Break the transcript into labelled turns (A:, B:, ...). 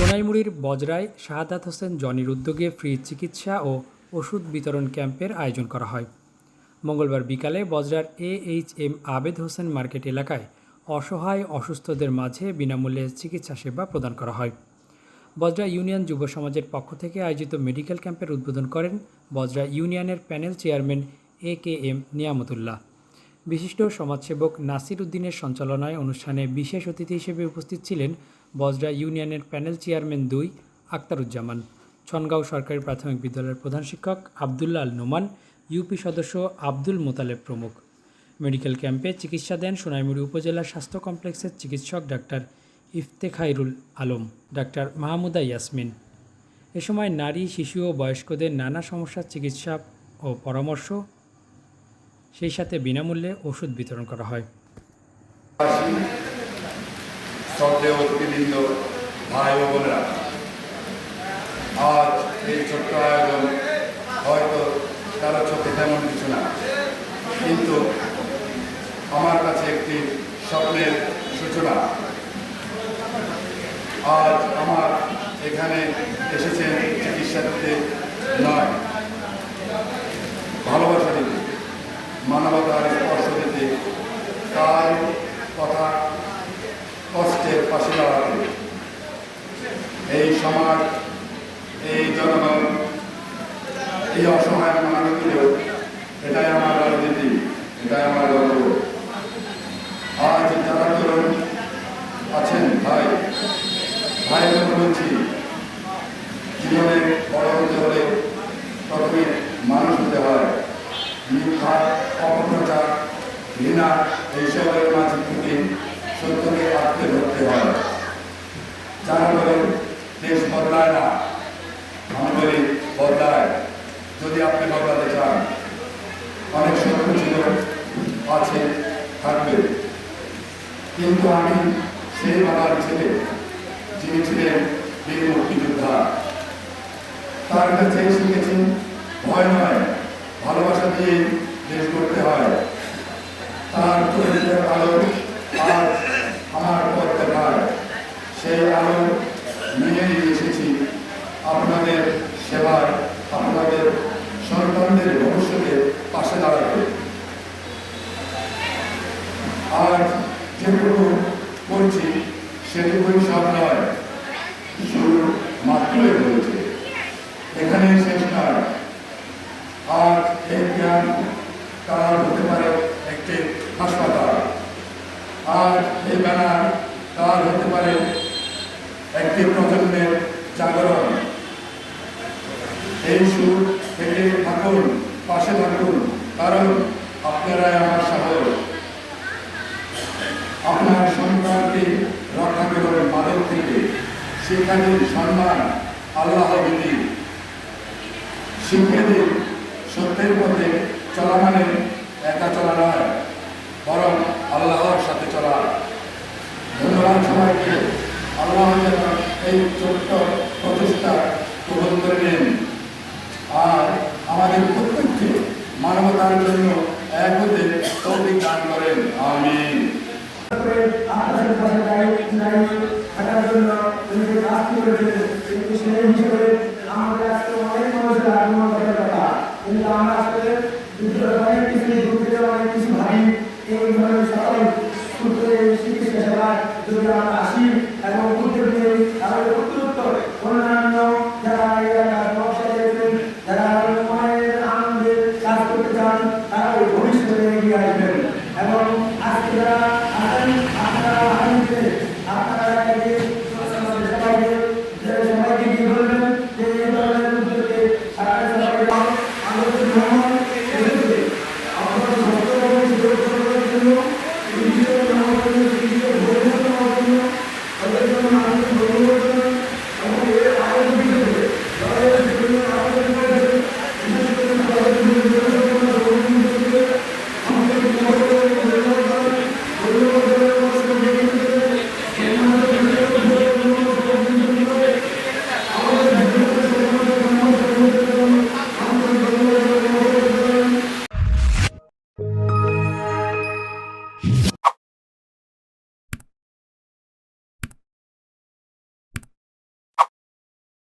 A: সোনাইমুড়ির বজরায় শাহাদাত হোসেন জনির উদ্যোগে ফ্রি চিকিৎসা ও ওষুধ বিতরণ ক্যাম্পের আয়োজন করা হয় মঙ্গলবার বিকালে বজরার A H M Abed Hossain market এলাকায় অসহায় অসুস্থদের মাঝে বিনামূল্যে চিকিৎসা সেবা প্রদান করা হয় বজরা ইউনিয়ন যুব সমাজের পক্ষ থেকে আয়োজিত মেডিকেল ক্যাম্পের উদ্বোধন করেন বজরা ইউনিয়নের panel chairman A K M Niamatullah বিশিষ্ট সমাজসেবক নাসির উদ্দিনের সঞ্চালনায় অনুষ্ঠানে বিশেষ অতিথি হিসেবে উপস্থিত ছিলেন বজরা ইউনিয়নের প্যানেল চেয়ারম্যান দুই আক্তারুজ্জামান ছনগাঁও সরকারি প্রাথমিক বিদ্যালয়ের প্রধান শিক্ষক আবদুল্লা আল নোমান ইউপি সদস্য আব্দুল মোতালেব প্রমুখ মেডিকেল ক্যাম্পে চিকিৎসা দেন সোনাইমুড়ি উপজেলা স্বাস্থ্য কমপ্লেক্সের চিকিৎসক ডাক্তার ইফতেখাইরুল আলম ডাক্তার মাহমুদা ইয়াসমিন এ সময় নারী শিশু ও বয়স্কদের নানা সমস্যার চিকিৎসা ও পরামর্শ সেই সাথে বিনামূল্যে ওষুধ বিতরণ করা হয়
B: সন্দেহ অতিবৃন্দ ভাই ও বোনেরা আর এই ছোট্ট আয়োজন হয়তো তারা চোখে তেমন কিছু না কিন্তু আমার কাছে একটি স্বপ্নের সূচনা আজ আমার এখানে এসেছেন চিকিৎসা দিতে নয় ভালোবাসা দিতে মানবতার স্পর্শ দিতে তার কথা পাশে দাঁড়াবে এই সমাজ এই জনগণ এই অসহায় মানুষগুলো এটাই আমার রাজনীতি এটাই আমার গর্ব আজ যারা তরুণ আছেন ভাই ভাই বলছি জীবনে বড় হতে হলে প্রথমে মানুষ হতে হয় মিথ্যা অপপ্রচার ঘৃণা এইসবের মাঝে থেকে সত্যকে আঁকতে ধরতে হয় যারা বলেন দেশ বদলায় বদলায় যদি আপনি বদলাতে চান অনেক আছে থাকবে কিন্তু আমি সেই বাবার ছেলে যিনি ছিলেন বীর মুক্তিযোদ্ধা তার কাছে শিখেছি ভয় নয় ভালোবাসা দিয়ে দেশ করতে হয় তার আলো আর আর যেগুলো করছি সেটুকুই সব নয় শুরু মাত্রই বলছে এখানে শেষ নয় আর এই জ্ঞান তার হতে পারে একটি হাসপাতাল আর এই ব্যানার তার হতে পারে একটি প্রজন্মের জাগরণ এই সুর থেকে থাকুন পাশে থাকুন কারণ আপনারাই আমার সাহায্য আপনার সন্তানকে রক্ষা করবেন মাদক থেকে সেখানে সম্মান আল্লাহ বিধি সত্যের পথে চলা মানে একা চলা নয় বরং আল্লাহর সাথে চলা ধন্যবাদ সবাইকে আল্লাহ যেন এই ছোট্ট প্রচেষ্টা গ্রহণ করে আর আমাদের প্রত্যেককে মানবতার জন্য এক হতে দান করেন আমি আপনাদের কাছে দায়িত্ব দায়ী থাকার জন্য নিজে কাজ করে কিন্তু আমাদের আজকে অনেক মানুষের আগমন কথা কিন্তু